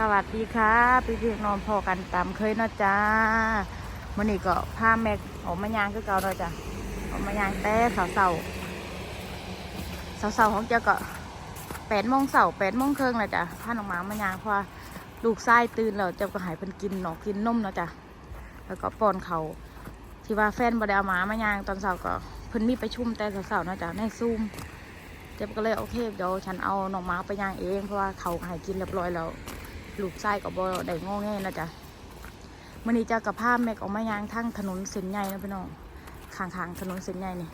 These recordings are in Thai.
สวัสดีค่ะพี่พี่น้องพอกันตามเคยนะจ้ามื่อนี้ก็พาแม็กออกมายางคือเก่าเนาะจ้ะออกมายางแต่เสาเสาเสาเสาของเจ้าก็แปดโมงเสาแปดโมงครึ่งเลยจ้ะพาน้องหมามายางเพราะลูกไส้ตื่นแล้วเจ้าก็หายเพิ่นกินหนอกกินนมเนาะจ้ะแล้วก็ป้อนเขาที่ว่าแฟนบดเอาหมามายางตอนเสาร์ก็เพิ่นมีไปชุมแต่เสาๆเนาะจ้ะในซูมเจ็บก็เลยโอเคเดี๋ยวฉันเอาหนองหม้าไปย่างเองเพราะว่าเขาหายกินเรียบร้อยแล้ว ลูกไส้กับบอได้งอแงนะจ๊ะมื่อนี้จะกับภาพแม็กออกมายางทั้งถนนเส้นใหญ่นะพี่น้องข้างๆถนนเส้นใหญ่นี่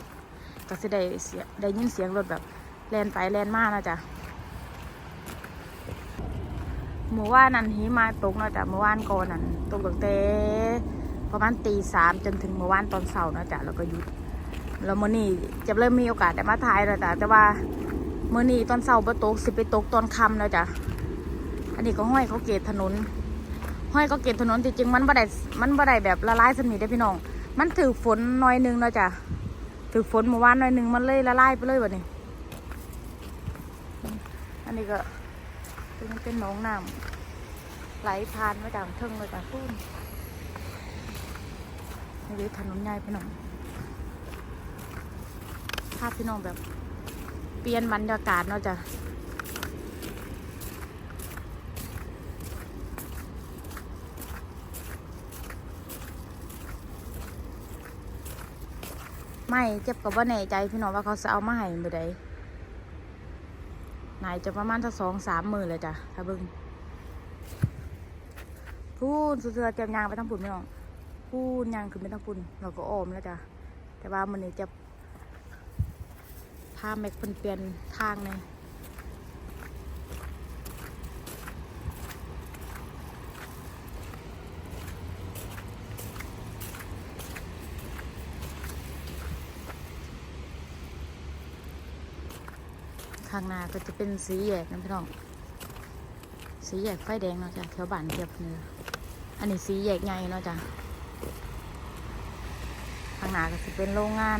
ก็จะได้เสียได้ยินเสียงรถแบบแลนไปแลนมานะจ๊ะเมื่อวานนั้นหิมาตกนะจ๊ะเมื่อวานก่อนนั้นตกตั้งแต่ประมาณตีสามจนถึงเมื่อวานตอนเสาร์นะจ๊ะแล้วก็หยุดแล้วมื่อนี้จะเริ่มมีโอกาสได้มาถ่ายแล้วจ้ะแต่ว่ามื่อนี้ตอนเช้าบ่ตกสิไปตกตอนค่ำแล้วจ้ะ นนี้ก็ห้อยเขาเกตถนน ห้อยเขาเกตถนนจริงๆมันบ่ได้มันบ่ได้แบบละลายสนิทได้พี่น้อง มันถือฝนหน่อยหนึงแล้วจ้ะถือฝนเมื่อวานหน่อยหนึงมันเลยละลายไปเลยวันนี้อันนี้ก็เป็นเป็นหนองน้ำไหลผ่านมาจากเทิงเลยจ้ะพุ่นนี่เลยถนนใหญ่พี่น้องภาพพี่น้องแบบเปลี่ยนบรรยากาศเนาะจ้ะ ไม่เจ็บกับว่าแน่ใจพี่น้องว่าเขาจะเอามาให้เมื่อใดนายจะประมาณถ้งสองสามมือเลยจ้ะถ้าเบึงพูนสุดเสือเจ็บยางไปทั้งปุ่นพี่น้องพูนยางขึ้นไปทั้งปุ่นเราก็ออมแล้วจ้ะแต่ว่ามันนี่จะพาแม็กเปลี่ยนทางเลย นาก็จะเป็นสีแยกนะพี่น้องสีแยกไฟแดงเนาะจ้ะแถวบ้านเทียบเนื้ออันนี้สีแยกใหญ่เนาะจ้ะข้างหน้าก็จะเป็นโรงงาน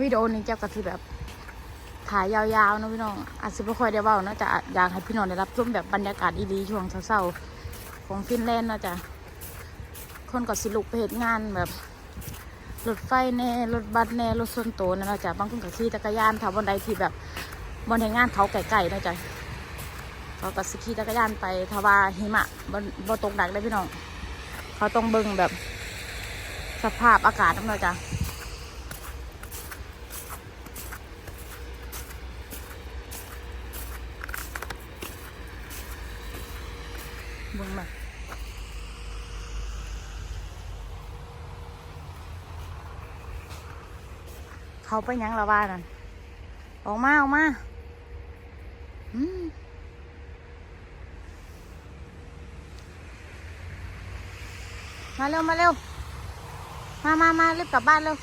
วิดีโอนี้เจ้าก็ที่แบบถ่ายยาวๆนะพี่น้องอาจจะไม่ค่อยได้เบาเนะจะอยากให้พี่น้องได้รับชมแบบบรรยากาศดีๆช่วงเศร้าๆของฟินแลนด์เนะจ้ะคนก็สิลุกไปเหตุงานแบบรถไฟแน่รถบัสแน่รถส่วนตัวนั่นเนาะจ้ะบางคนก็ขี่จักรยานถ้าวันใดที่แบบบนเหตุงานเขาไก่ๆเนะจ้ะเขาก็สิขี่จักรยานไปถ้าว่าหิมะบ่บ่ตกหนักเลยพี่น้อง เขาต้องเบิ่งแบบสภาพอากาศนั่นเนาะจ้ะ เบิ่งมาเขาไปยังละว่านั่นออกมาออกมาอืมมาเร็ว มาเร็ว มามามารีบกลับบ้านเร็ว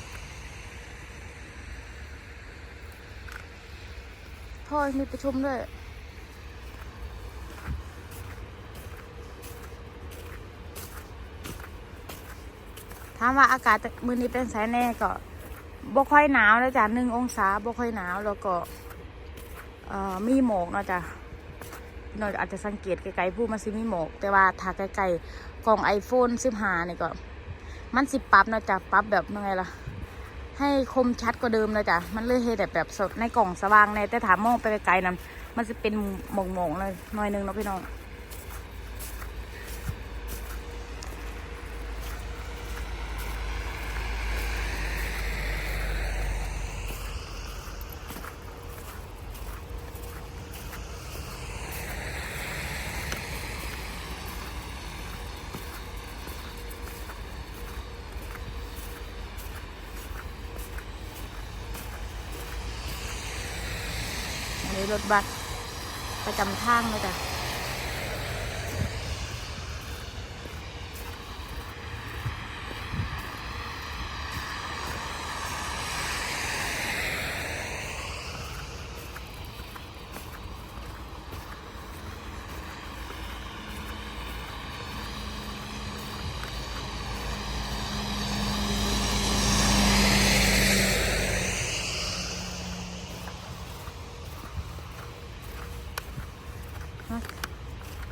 โทษมีประชุมด้วยามว่าอากาศมือนี้เป็นแสนแน่ก็บ่ค่อยหนาวแล้วจ้ะหนึ่งองศาบ่ค่อยหนาวแล้วก็มีหมอกนะจ้ะพี่อยอาจจะสังเกตไกลๆพูดมันสิมีหมอก แต่ว่าถ้าไกลๆกล่องไอโฟน15นี่ก็ มันสิปรับนะจ้ะปรับแบบยังไงล่ะ ให้คมชัดกว่าเดิมเลยจ้ะมันเลยเฮ็ดแบบแบบสดในกล่องสว่างในแต่ถามมองไปไกลๆนั้นมันจะเป็นหมองๆเลยหน่อยนึงเนาะพี่น้อง อันนี้รถบัสประจำทางเลยจ้ะ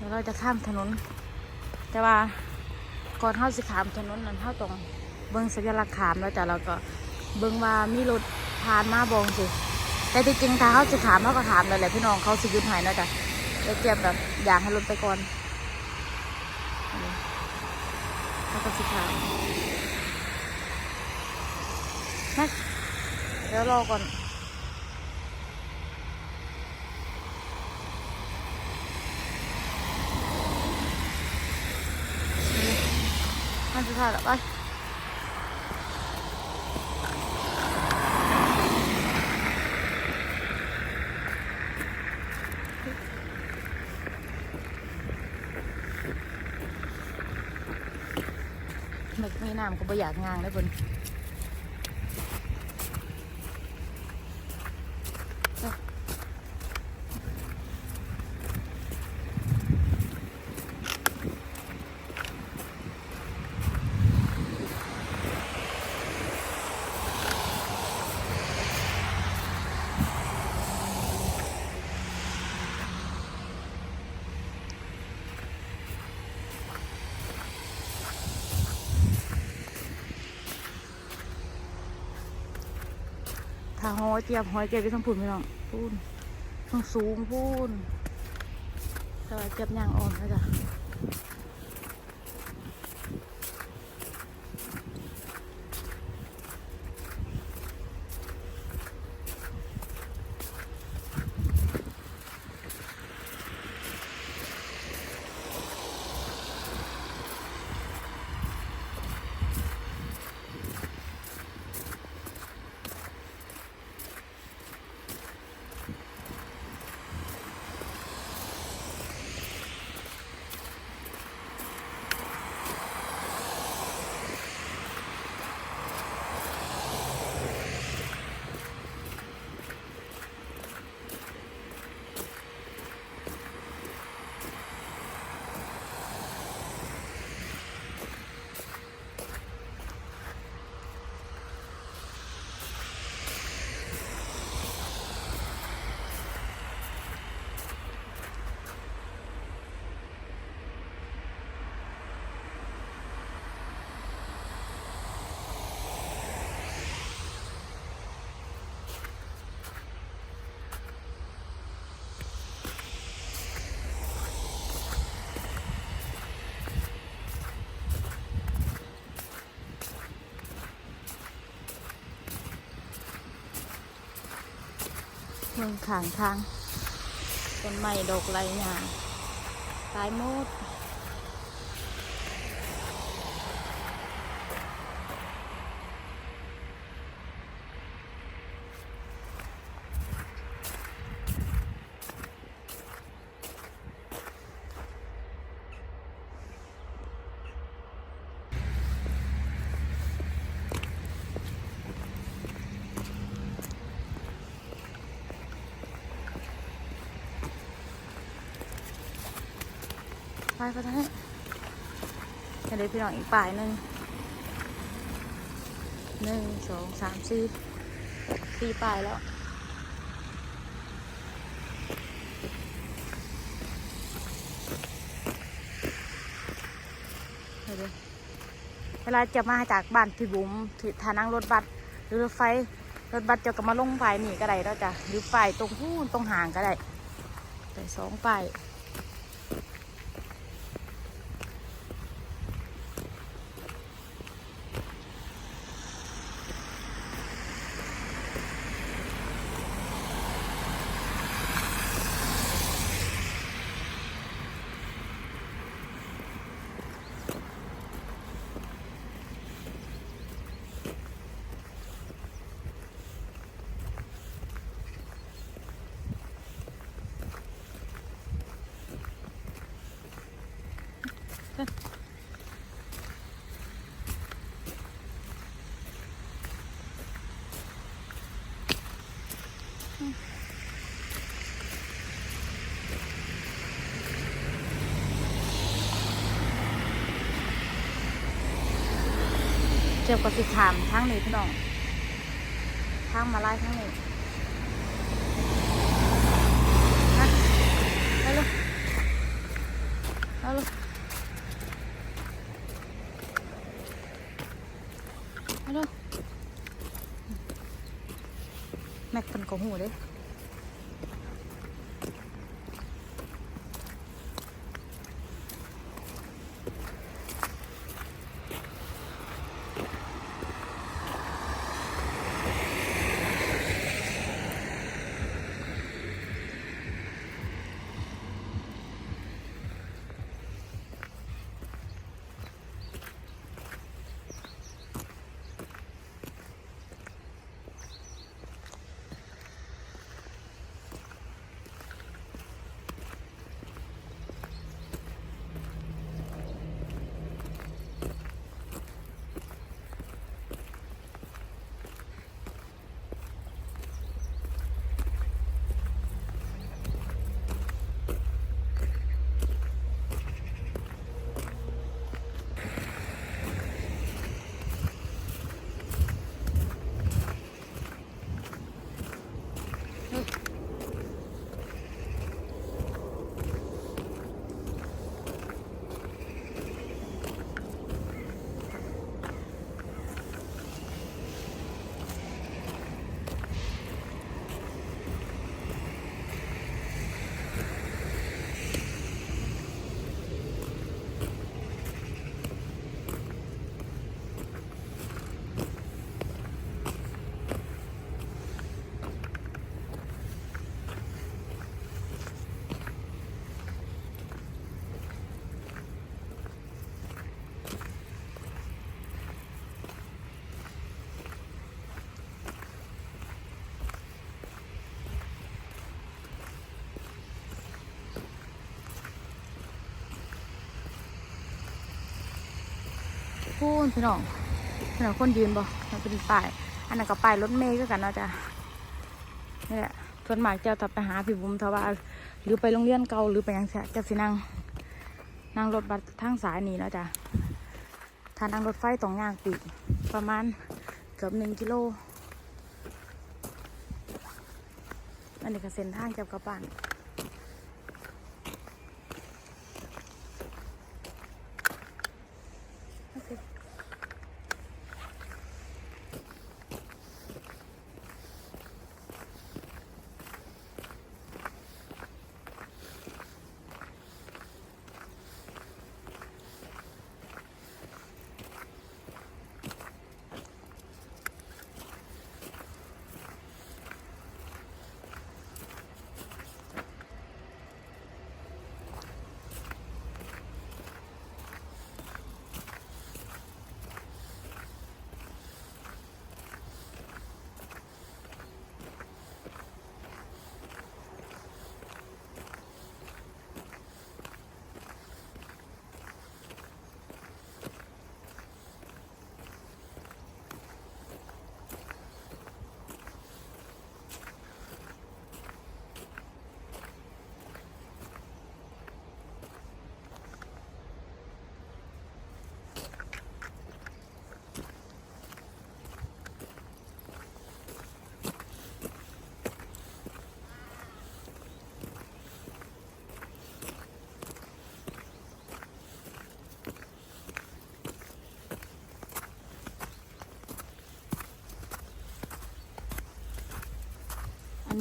ดี๋ยวเราจะข้ามถนน แต่ว่าก่อนเข้าสิขามถนนนั้นเข้าตรงเบิ้งสัญลักษณ์ขามแล้วจ้ะเราก็เบิ้งว่ามีรถผ่านมาบองสิแต่ที่จริงถ้าเขาสิขามเขาก็ขามเลยแหละพี่น้องเขาสิยุดหายนะจ้ะแล้วเตรียมแบบอยากให้รถไปก่อนเขาก็สิขามนะเดี๋ยวรอก่อน มันจะถ่ายหรอไปมึกมีน้ำก็บ่อยากงางได้คน ถ้าหอยเจียบหอยเจียบไปทั้งพุ่นไม่ต้องพูนทั้งสูงพูนแต่ว่าเจียบยางอ่อนนะจ๊ะ เมืองขางทางต้นไม้ดอกไรหยาตายหมด ไปก็ได้จะได้พี่น้องอีกป่ายหนึ่งหนึ่งสองสามสี่สี่ป่ายแล้วเดี๋ยวเวลาจะมาจากบ้านพี่บุ๋มถือทานั่งรถบัสหรือรถไฟรถบัสจะก็มาลงฝ่ายนี่ก็ได้แล้วจ้ะหรือฝ่ายตรงพูนตรงห่างก็ได้แต่สองฝ่าย เจ็บกับสิขามทั้งนี้พี่น้องทั้งมาไล่ทั้งนี้นะไปเลยเอาเลยเอาเลย แม็กเป็นของหูเด้ พูนพี่น้องพี่น้องคนยืนบ่มันเป็นป้ายอันนั้นก็ป้ายรถเมย์ก็กันเนาะจ้ะนี่แหละส่วนมากจะถ้าไปหาพี่บุ๋มถ้าว่าหรือไปโรงเรียนเก่าหรือไปยังเสียจะสินั่งนั่งรถบัสทางสายนี้เนาะจ้ะถ้านั่งรถไฟตรงย่างปีกประมาณเกือบหนึ่งกิโลอันนี้ก็เส้นทางเกี่ยวกับบ้าน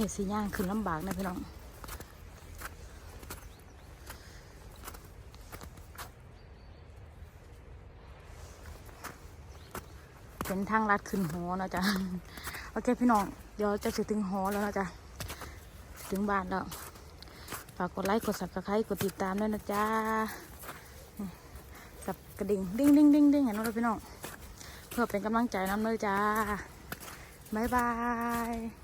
นนี้สิย่างขึ้นลำบากนะพี่น้องเป็นทางลัดขึ้นหอนะจ๊ะโอเคพี่น้องเดี๋ยวจะถึงหอแล้วนะจ๊ะถึงบ้านแล้วฝากกดไลค์กด subscribe กดติดตามด้วยนะจ๊ะนี่สับกระดิ่งดิ้งดิ้งดิ้งดิ้งเห็นไหมพี่น้องเพื่อเป็นกำลังใจน้ำเลยจ้าบ๊ายบาย